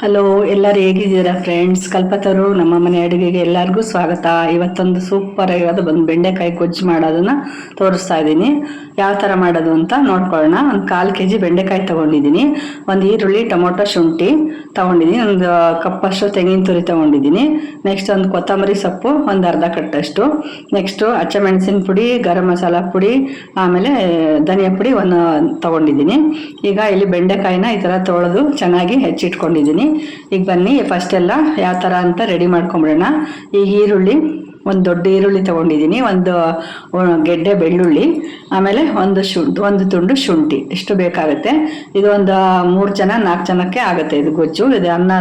Hello ಎಲ್ಲರೂ ಹೇಗಿದ್ದೀರಾ friends ಕಲ್ಪತರು, ನಮ್ಮ ಮನೆ ಅಡುಗೆಗೆ ಎಲ್ಲರಿಗೂ ಸ್ವಾಗತ. ಇವತ್ತೊಂದು ಸೂಪರ್ ಆಗಿರೋದು ಒಂದು ಬೆಂಡೆಕಾಯಿ ಗೊಜ್ಜು ಮಾಡೋದನ್ನ ತೋರಿಸ್ತಾ ಇದ್ದೀನಿ. ಯಾವ ಥರ ಮಾಡೋದು ಅಂತ ನೋಡ್ಕೊಳ್ಳೋಣ. ಒಂದು ಕಾಲು ಕೆ ಜಿ ಬೆಂಡೆಕಾಯಿ ತೊಗೊಂಡಿದ್ದೀನಿ. ಒಂದು ಈರುಳ್ಳಿ, ಟೊಮೊಟೊ, ಶುಂಠಿ ತೊಗೊಂಡಿದ್ದೀನಿ. ಒಂದು ಕಪ್ಪಷ್ಟು ತೆಂಗಿನ ತುರಿ ತೊಗೊಂಡಿದ್ದೀನಿ. ನೆಕ್ಸ್ಟ್ ಒಂದು ಕೊತ್ತಂಬರಿ ಸೊಪ್ಪು, ಒಂದು ಅರ್ಧ ಕಟ್ಟಷ್ಟು. ನೆಕ್ಸ್ಟು ಹಚ್ಚಮೆಣಸಿನ ಪುಡಿ, ಗರಂ ಮಸಾಲ ಪುಡಿ, ಆಮೇಲೆ, ಧನಿಯಾ ಪುಡಿ ಒಂದು ತೊಗೊಂಡಿದ್ದೀನಿ. ಈಗ ಇಲ್ಲಿ ಬೆಂಡೆಕಾಯಿನ ಈ ಥರ ತೊಳೆದು ಚೆನ್ನಾಗಿ ಹೆಚ್ಚಿಟ್ಕೊಂಡಿದ್ದೀನಿ. ಈಗ ಬನ್ನಿ ಫಸ್ಟ್ ಎಲ್ಲ ಯಾವ ಥರ ಅಂತ ರೆಡಿ ಮಾಡ್ಕೊಂಬಿಡೋಣ. ಈಗ ಈರುಳ್ಳಿ ಒಂದು ದೊಡ್ಡ ಈರುಳ್ಳಿ ತಗೊಂಡಿದ್ದೀನಿ ಒಂದು ಗೆಡ್ಡೆ ಬೆಳ್ಳುಳ್ಳಿ, ಆಮೇಲೆ ಒಂದು ಶುಂಠಿ, ಒಂದು ತುಂಡು ಶುಂಠಿ, ಇಷ್ಟು ಬೇಕಾಗುತ್ತೆ. ಇದು ಒಂದು ಮೂರು ಜನ, ನಾಲ್ಕು ಜನಕ್ಕೆ ಆಗುತ್ತೆ ಇದು ಗೊಜ್ಜು. ಇದು ಅನ್ನ,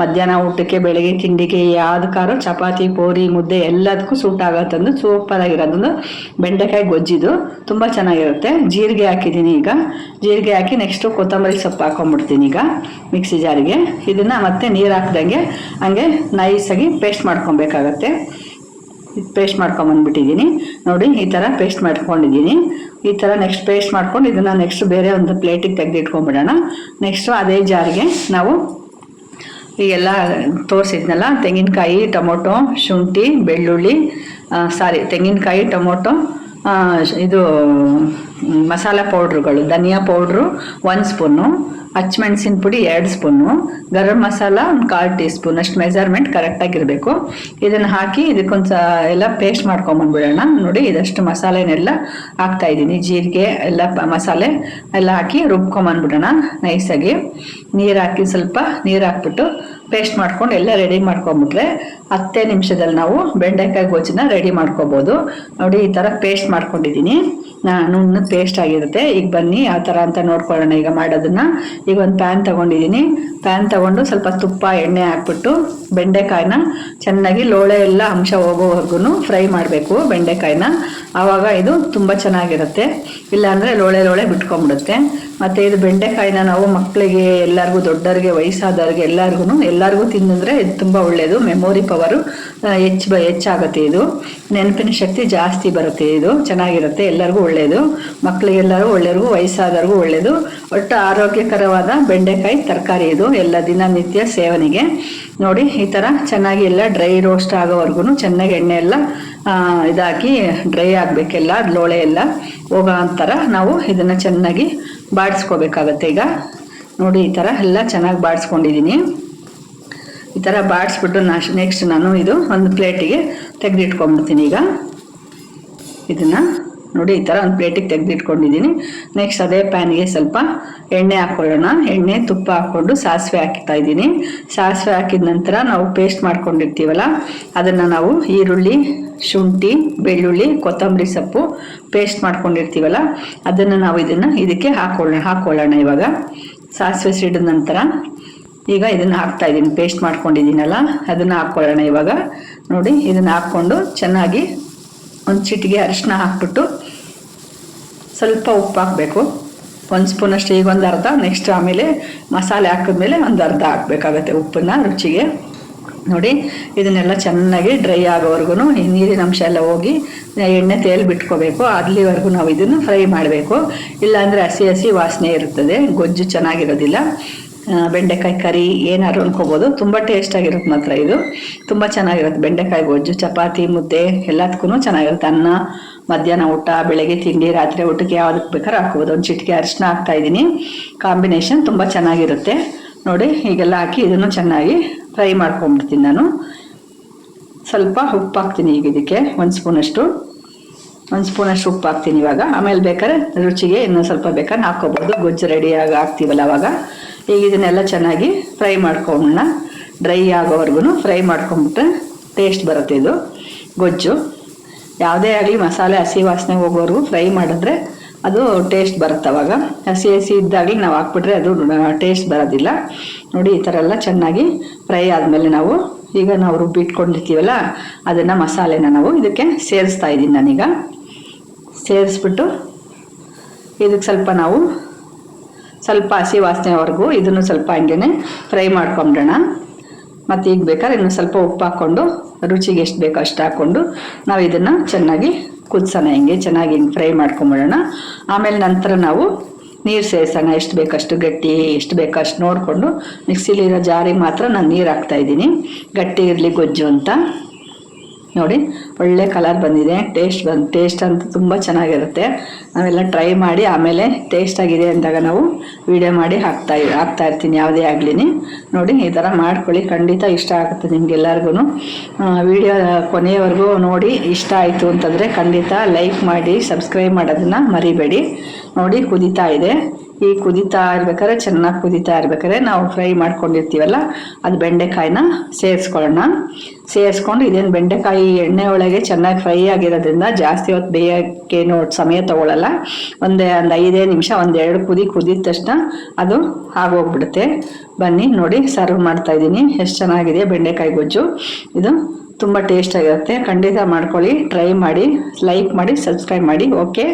ಮಧ್ಯಾಹ್ನ ಊಟಕ್ಕೆ, ಬೆಳಗ್ಗೆ ತಿಂಡಿಗೆ ಯಾವ್ದಕ್ಕಾರು ಚಪಾತಿ, ಪೂರಿ, ಮುದ್ದೆ ಎಲ್ಲದಕ್ಕೂ ಸೂಟ್ ಆಗುತ್ತಂದು ಸೂಪರ್ ಆಗಿರೋದೊಂದು ಬೆಂಡೆಕಾಯಿ ಗೊಜ್ಜಿದು. ತುಂಬ ಚೆನ್ನಾಗಿರುತ್ತೆ. ಜೀರಿಗೆ ಹಾಕಿದ್ದೀನಿ ಈಗ. ಜೀರಿಗೆ ಹಾಕಿ ನೆಕ್ಸ್ಟು ಕೊತ್ತಂಬರಿ ಸೊಪ್ಪು ಹಾಕೊಂಡ್ಬಿಡ್ತೀನಿ ಈಗ ಮಿಕ್ಸಿ ಜಾರಿಗೆ. ಇದನ್ನು ಮತ್ತೆ ನೀರು ಹಾಕ್ದಂಗೆ, ಹಂಗೆ ನೈಸಾಗಿ ಪೇಸ್ಟ್ ಮಾಡ್ಕೊಬೇಕಾಗತ್ತೆ. ಪೇಸ್ಟ್ ಮಾಡ್ಕೊಂಬಂದ್ಬಿಟ್ಟಿದ್ದೀನಿ ನೋಡಿ, ಈ ಥರ ಪೇಸ್ಟ್ ಮಾಡ್ಕೊಂಡಿದ್ದೀನಿ. ಈ ಥರ ನೆಕ್ಸ್ಟ್ ಪೇಸ್ಟ್ ಮಾಡ್ಕೊಂಡು ಇದನ್ನು ನೆಕ್ಸ್ಟ್ ಬೇರೆ ಒಂದು ಪ್ಲೇಟಿಗೆ ತೆಗೆದಿಟ್ಕೊಂಡ್ಬಿಡೋಣ. ನೆಕ್ಸ್ಟು ಅದೇ ಜಾರಿಗೆ ನಾವು ಈಗೆಲ್ಲ ತೋರಿಸಿದ್ನಲ್ಲ, ತೆಂಗಿನಕಾಯಿ, ಟೊಮೊಟೊ, ಶುಂಠಿ, ಬೆಳ್ಳುಳ್ಳಿ ಸಾರಿ ತೆಂಗಿನಕಾಯಿ, ಟೊಮೊಟೊ ಇದು ಮಸಾಲ ಪೌಡ್ರುಗಳು, ಧನಿಯಾ ಪೌಡ್ರು ಒಂದು ಸ್ಪೂನು, ಹಚ್ಮೆಣ್ಸಿನ ಪುಡಿ ಎರಡು ಸ್ಪೂನು, ಗರಂ ಮಸಾಲ ಒಂದು ಕಾಲು ಟೀ ಸ್ಪೂನ್ ಅಷ್ಟು ಮೆಜರ್ಮೆಂಟ್ ಕರೆಕ್ಟಾಗಿರಬೇಕು ಇದನ್ನು ಹಾಕಿ ಇದಕ್ಕೊಂದು ಸ, ಎಲ್ಲ ಪೇಸ್ಟ್ ಮಾಡ್ಕೊಂಬಂದ್ಬಿಡೋಣ. ನೋಡಿ, ಇದಷ್ಟು ಮಸಾಲೆನೆಲ್ಲ ಹಾಕ್ತಾ ಇದ್ದೀನಿ. ಜೀರಿಗೆ, ಎಲ್ಲ ಮಸಾಲೆ ಎಲ್ಲ ಹಾಕಿ ರುಬ್ಕೊಂಬಂದ್ಬಿಡೋಣ ನೈಸಾಗಿ. ನೀರು ಹಾಕಿ ಸ್ವಲ್ಪ ನೀರು ಹಾಕ್ಬಿಟ್ಟು ಪೇಸ್ಟ್ ಮಾಡ್ಕೊಂಡು ಎಲ್ಲ ರೆಡಿ ಮಾಡ್ಕೊಂಬಿಟ್ರೆ ಹತ್ತೇ ನಿಮಿಷದಲ್ಲಿ ನಾವು ಬೆಂಡೆಕಾಯಿ ಗೊಜ್ಜನ್ನ ರೆಡಿ ಮಾಡ್ಕೋಬೋದು. ನೋಡಿ, ಈ ಥರ ಪೇಸ್ಟ್ ಮಾಡ್ಕೊಂಡಿದ್ದೀನಿ. ನುಣ್ಣು ಪೇಸ್ಟ್ ಆಗಿರುತ್ತೆ. ಈಗ ಬನ್ನಿ, ಆ ಥರ ಅಂತ ನೋಡ್ಕೊಳ್ಳೋಣ ಈಗ ಮಾಡೋದನ್ನ. ಈಗ ಒಂದು ಪ್ಯಾನ್ ತಗೊಂಡಿದ್ದೀನಿ. ಪ್ಯಾನ್ ತಗೊಂಡು ಸ್ವಲ್ಪ ತುಪ್ಪ, ಎಣ್ಣೆ ಹಾಕ್ಬಿಟ್ಟು ಬೆಂಡೆಕಾಯಿನ ಚೆನ್ನಾಗಿ ಲೋಳೆ ಎಲ್ಲ ಅಂಶ ಹೋಗೋವರೆಗೂ ಫ್ರೈ ಮಾಡಬೇಕು ಬೆಂಡೆಕಾಯಿನ. ಆವಾಗ ಇದು ತುಂಬ ಚೆನ್ನಾಗಿರುತ್ತೆ. ಇಲ್ಲಾಂದರೆ ಲೋಳೆ ಲೋಳೆ ಬಿಟ್ಕೊಂಡ್ಬಿಡುತ್ತೆ ಮತ್ತು ಇದು ಬೆಂಡೆಕಾಯಿನ ನಾವು ಮಕ್ಕಳಿಗೆ ಎಲ್ಲರಿಗೂ ದೊಡ್ಡವ್ರಿಗೆ ವಯಸ್ಸಾದವ್ರಿಗೆ ಎಲ್ಲರಿಗೂ ಎಲ್ಲರಿಗೂ ತಿಂದರೆ ಇದು ತುಂಬ ಒಳ್ಳೆಯದು ಮೆಮೊರಿ ಪವರು ಹೆಚ್ಚು ಬ ಹೆಚ್ಚಾಗುತ್ತೆ ಇದು. ನೆನಪಿನ ಶಕ್ತಿ ಜಾಸ್ತಿ ಬರುತ್ತೆ ಇದು. ಚೆನ್ನಾಗಿರುತ್ತೆ, ಎಲ್ಲರಿಗೂ ಒಳ್ಳೆಯದು ಮಕ್ಕಳಿಗೆಲ್ಲರಿಗೂ ಒಳ್ಳೆಯವ್ರಿಗೂ ವಯಸ್ಸಾದವ್ರಿಗೂ ಒಳ್ಳೆಯದು ಒಟ್ಟು ಆರೋಗ್ಯಕರವಾದ ಬೆಂಡೆಕಾಯಿ ತರಕಾರಿ ಇದು. ಎಲ್ಲ ದಿನನಿತ್ಯ ಸೇವನೆಗೆ. ನೋಡಿ, ಈ ಥರ ಚೆನ್ನಾಗಿ ಎಲ್ಲ ಡ್ರೈ ರೋಸ್ಟ್ ಆಗೋವರೆಗೂ ಚೆನ್ನಾಗಿ ಎಣ್ಣೆ ಎಲ್ಲ ಇದಾಕಿ ಡ್ರೈ ಆಗಬೇಕೆಲ್ಲ, ಲೋಳೆ ಎಲ್ಲ ಹೋಗೋ ಥರ ನಾವು ಇದನ್ನು ಚೆನ್ನಾಗಿ ಬಾಡಿಸ್ಕೋಬೇಕಾಗತ್ತೆ ಈಗ. ನೋಡಿ, ಈ ಥರ ಎಲ್ಲ ಚೆನ್ನಾಗಿ ಬಾಡಿಸ್ಕೊಂಡಿದ್ದೀನಿ. ಈ ಥರ ಬಾಡಿಸ್ಬಿಟ್ಟು ನಾಶ್ ನೆಕ್ಸ್ಟ್ ನಾನು ಇದು ಒಂದು ಪ್ಲೇಟಿಗೆ ತೆಗೆದಿಟ್ಕೊಂಡ್ಬಿಡ್ತೀನಿ ಈಗ. ಇದನ್ನು ನೋಡಿ ಈ ಥರ ಒಂದು ಪ್ಲೇಟಿಗೆ ತೆಗೆದಿಟ್ಕೊಂಡಿದ್ದೀನಿ. ನೆಕ್ಸ್ಟ್ ಅದೇ ಪ್ಯಾನ್ಗೆ ಸ್ವಲ್ಪ ಎಣ್ಣೆ ಹಾಕ್ಕೊಳ್ಳೋಣ ಎಣ್ಣೆ ತುಪ್ಪ ಹಾಕ್ಕೊಂಡು ಸಾಸಿವೆ ಹಾಕ್ತಾ ಇದ್ದೀನಿ. ಸಾಸಿವೆ ಹಾಕಿದ ನಂತರ ನಾವು ಪೇಸ್ಟ್ ಮಾಡ್ಕೊಂಡಿರ್ತೀವಲ್ಲ, ಅದನ್ನು ನಾವು ಈರುಳ್ಳಿ, ಶುಂಠಿ, ಬೆಳ್ಳುಳ್ಳಿ, ಕೊತ್ತಂಬರಿ ಸೊಪ್ಪು ಪೇಸ್ಟ್ ಮಾಡ್ಕೊಂಡಿರ್ತೀವಲ್ಲ, ಅದನ್ನು ನಾವು ಇದನ್ನು ಇದಕ್ಕೆ ಹಾಕೊಳ್ಳೋಣ ಹಾಕ್ಕೊಳ್ಳೋಣ ಇವಾಗ. ಸಾಸಿವೆ ಸಿಡಿದ ನಂತರ ಈಗ ಇದನ್ನು ಹಾಕ್ತಾ ಇದ್ದೀನಿ ಪೇಸ್ಟ್ ಮಾಡ್ಕೊಂಡಿದ್ದೀನಲ್ಲ, ಅದನ್ನು ಹಾಕ್ಕೊಳ್ಳೋಣ ಇವಾಗ. ನೋಡಿ, ಇದನ್ನು ಹಾಕ್ಕೊಂಡು ಚೆನ್ನಾಗಿ ಒಂದು ಚಿಟಿಗೆ ಅರಿಶಿನ ಹಾಕ್ಬಿಟ್ಟು ಸ್ವಲ್ಪ ಉಪ್ಪು ಹಾಕಬೇಕು. ಒಂದು ಸ್ಪೂನ್ ಅಷ್ಟು, ಈಗ ಒಂದು ಅರ್ಧ. ನೆಕ್ಸ್ಟ್ ಆಮೇಲೆ ಮಸಾಲೆ ಹಾಕಿದ್ಮೇಲೆ ಒಂದು ಅರ್ಧ ಹಾಕಬೇಕಾಗತ್ತೆ ಉಪ್ಪನ್ನ, ರುಚಿಗೆ. ನೋಡಿ, ಇದನ್ನೆಲ್ಲ ಚೆನ್ನಾಗಿ ಡ್ರೈ ಆಗೋವರೆಗೂ ಈ ನೀರಿನ ಅಂಶ ಎಲ್ಲ ಹೋಗಿ ಎಣ್ಣೆ ತೇಲ್ ಬಿಟ್ಕೋಬೇಕು. ಅಲ್ಲಿವರೆಗೂ ನಾವು ಇದನ್ನು ಫ್ರೈ ಮಾಡಬೇಕು. ಇಲ್ಲಾಂದರೆ ಹಸಿ ಹಸಿ ವಾಸನೆ ಇರುತ್ತದೆ ಗೊಜ್ಜು ಚೆನ್ನಾಗಿರೋದಿಲ್ಲ. ಬೆಂಡೆಕಾಯಿ ಕರಿ ಏನಾದ್ರು ಅನ್ಕೋಬೋದು. ತುಂಬ ಟೇಸ್ಟಾಗಿರುತ್ತೆ ಮಾತ್ರ ಇದು. ತುಂಬ ಚೆನ್ನಾಗಿರುತ್ತೆ. ಬೆಂಡೆಕಾಯಿ, ಗೊಜ್ಜು, ಚಪಾತಿ, ಮುದ್ದೆ ಎಲ್ಲದಕ್ಕೂ ಚೆನ್ನಾಗಿರುತ್ತೆ. ಅನ್ನ, ಮಧ್ಯಾಹ್ನ ಊಟ, ಬೆಳಗ್ಗೆ ತಿಂಡಿ, ರಾತ್ರಿ ಊಟಕ್ಕೆ ಯಾವುದಕ್ಕೆ ಬೇಕಾದ್ರೂ ಹಾಕ್ಬೋದು. ಒಂದು ಚಿಟಿಕೆ ಅರಿಶಿನ ಹಾಕ್ತಾ ಇದ್ದೀನಿ. ಕಾಂಬಿನೇಷನ್ ತುಂಬ ಚೆನ್ನಾಗಿರುತ್ತೆ. ನೋಡಿ, ಹೀಗೆಲ್ಲ ಹಾಕಿ ಇದನ್ನು ಚೆನ್ನಾಗಿ ಫ್ರೈ ಮಾಡ್ಕೊಂಡ್ಬಿಡ್ತೀನಿ ನಾನು. ಸ್ವಲ್ಪ ಉಪ್ಪು ಹಾಕ್ತೀನಿ ಈಗ ಇದಕ್ಕೆ. ಒಂದು ಸ್ಪೂನಷ್ಟು. ಒಂದು ಸ್ಪೂನಷ್ಟು ಉಪ್ಪು ಹಾಕ್ತೀನಿ ಇವಾಗ. ಆಮೇಲೆ ಬೇಕಾದ್ರೆ ರುಚಿಗೆ ಇನ್ನೂ ಸ್ವಲ್ಪ ಬೇಕಾದ್ರೆ ಹಾಕ್ಕೋಬೋದು. ಗೊಜ್ಜು ರೆಡಿಯಾಗಿ ಹಾಕ್ತೀವಲ್ಲ ಅವಾಗ. ಈಗ ಇದನ್ನೆಲ್ಲ ಚೆನ್ನಾಗಿ ಫ್ರೈ ಮಾಡ್ಕೊಳ್ಳೋಣ ಡ್ರೈ ಆಗೋವರೆಗೂ ಫ್ರೈ ಮಾಡ್ಕೊಂಬಿಟ್ರೆ ಟೇಸ್ಟ್ ಬರುತ್ತೆ ಇದು. ಗೊಜ್ಜು. ಯಾವುದೇ ಆಗಲಿ ಮಸಾಲೆ ಹಸಿ ವಾಸನೆ ಹೋಗೋವರೆಗೂ ಫ್ರೈ ಮಾಡಿದ್ರೆ ಅದು ಟೇಸ್ಟ್ ಬರುತ್ತೆ ಅವಾಗ. ಹಸಿ ಹಸಿ ಇದ್ದಾಗಲಿ ನಾವು ಹಾಕ್ಬಿಟ್ರೆ ಅದು ಟೇಸ್ಟ್ ಬರೋದಿಲ್ಲ. ನೋಡಿ, ಈ ಥರ ಎಲ್ಲ ಚೆನ್ನಾಗಿ ಫ್ರೈ ಆದಮೇಲೆ ನಾವು ಈಗ ನಾವು ರುಬ್ಬಿಟ್ಕೊಂಡಿರ್ತೀವಲ್ಲ, ಅದನ್ನು ಮಸಾಲೆನ ನಾವು ಇದಕ್ಕೆ ಸೇರಿಸ್ತಾ ಇದ್ದೀನಿ ನಾನೀಗ. ಸೇರಿಸ್ಬಿಟ್ಟು ಇದಕ್ಕೆ ಸ್ವಲ್ಪ ನಾವು ಸ್ವಲ್ಪ ಹಸಿ ವಾಸನೆವರೆಗೂ ಇದನ್ನು ಸ್ವಲ್ಪ ಹಂಗೆ ಫ್ರೈ ಮಾಡ್ಕೊಂಬಿಡೋಣ. ಮತ್ತು ಈಗ ಬೇಕಾದ್ರೆ ಇನ್ನು ಸ್ವಲ್ಪ ಉಪ್ಪು ಹಾಕ್ಕೊಂಡು, ರುಚಿಗೆ ಎಷ್ಟು ಬೇಕೋ ಅಷ್ಟು ಹಾಕ್ಕೊಂಡು ನಾವು ಇದನ್ನು ಚೆನ್ನಾಗಿ ಕುದಿಸೋಣ ಹಿಂಗೆ, ಚೆನ್ನಾಗಿ ಹಿಂಗೆ ಫ್ರೈ ಮಾಡ್ಕೊಂಬಿಡೋಣ. ಆಮೇಲೆ ನಂತರ ನಾವು ನೀರು ಸೇರಿಸೋಣ, ಎಷ್ಟು ಬೇಕಷ್ಟು ಗಟ್ಟಿ, ಎಷ್ಟು ಬೇಕಷ್ಟು ನೋಡಿಕೊಂಡು, ಮಿಕ್ಸಿಲಿರೋ ಜಾರಿಗೆ ಮಾತ್ರ ನಾನು ನೀರು ಹಾಕ್ತಾಯಿದ್ದೀನಿ ಗಟ್ಟಿ ಇರಲಿ ಗೊಜ್ಜು ಅಂತ. ನೋಡಿ, ಒಳ್ಳೆ ಕಲರ್ ಬಂದಿದೆ. ಟೇಸ್ಟ್ ಬಂದು ಟೇಸ್ಟ್ ಅಂತೂ ತುಂಬ ಚೆನ್ನಾಗಿರುತ್ತೆ. ನಾವೆಲ್ಲ ಟ್ರೈ ಮಾಡಿ ಆಮೇಲೆ ಟೇಸ್ಟ್ ಆಗಿದೆ ಅಂದಾಗ ನಾವು ವಿಡಿಯೋ ಮಾಡಿ ಹಾಕ್ತಾ ಹಾಕ್ತಾ ಇರ್ತೀನಿ, ಯಾವುದೇ ಆಗಲಿ ನೋಡಿ, ಈ ಥರ ಮಾಡ್ಕೊಳ್ಳಿ. ಖಂಡಿತ ಇಷ್ಟ ಆಗುತ್ತೆ ನಿಮಗೆಲ್ಲರಿಗೂ ವಿಡಿಯೋ ಕೊನೆಯವರೆಗೂ ನೋಡಿ, ಇಷ್ಟ ಆಯಿತು ಅಂತಂದರೆ ಖಂಡಿತ ಲೈಕ್ ಮಾಡಿ ಸಬ್ಸ್ಕ್ರೈಬ್ ಮಾಡೋದನ್ನು ಮರಿಬೇಡಿ. ನೋಡಿ, ಕುದೀತಾ ಇದೆ. ಈ ಕುದಿತಾ ಇರ್ಬೇಕಾದ್ರೆ ಚೆನ್ನಾಗಿ ಕುದಿತಾ ಇರ್ಬೇಕಾದ್ರೆ ನಾವು ಫ್ರೈ ಮಾಡ್ಕೊಂಡಿರ್ತೀವಲ್ಲ, ಅದು ಬೆಂಡೆಕಾಯಿನ ಸೇರಿಸ್ಕೊಳ್ಳೋಣ. ಸೇರಿಸ್ಕೊಂಡು ಇದೇನು ಬೆಂಡೆಕಾಯಿ ಎಣ್ಣೆ ಒಳಗೆ ಚೆನ್ನಾಗಿ ಫ್ರೈ ಆಗಿರೋದ್ರಿಂದ ಜಾಸ್ತಿ ಹೊತ್ತು ಬೇಯೋಕ್ಕೇನು ಸಮಯ ತಗೊಳ್ಳಲ್ಲ ಒಂದೇ ಒಂದು ಐದೇ ನಿಮಿಷ ಒಂದೆರಡು ಕುದಿ ಕುದಿದ ತಕ್ಷಣ ಅದು ಆಗೋಗ್ಬಿಡುತ್ತೆ. ಬನ್ನಿ ನೋಡಿ, ಸರ್ವ್ ಮಾಡ್ತಾ ಇದ್ದೀನಿ. ಎಷ್ಟು ಚೆನ್ನಾಗಿದೆ ಬೆಂಡೆಕಾಯಿ ಗೊಜ್ಜು. ಇದು ತುಂಬ ಟೇಸ್ಟಾಗಿರುತ್ತೆ. ಖಂಡಿತ ಮಾಡ್ಕೊಳ್ಳಿ, ಟ್ರೈ ಮಾಡಿ, ಲೈಕ್ ಮಾಡಿ, ಸಬ್ಸ್ಕ್ರೈಬ್ ಮಾಡಿ. ಓಕೆ?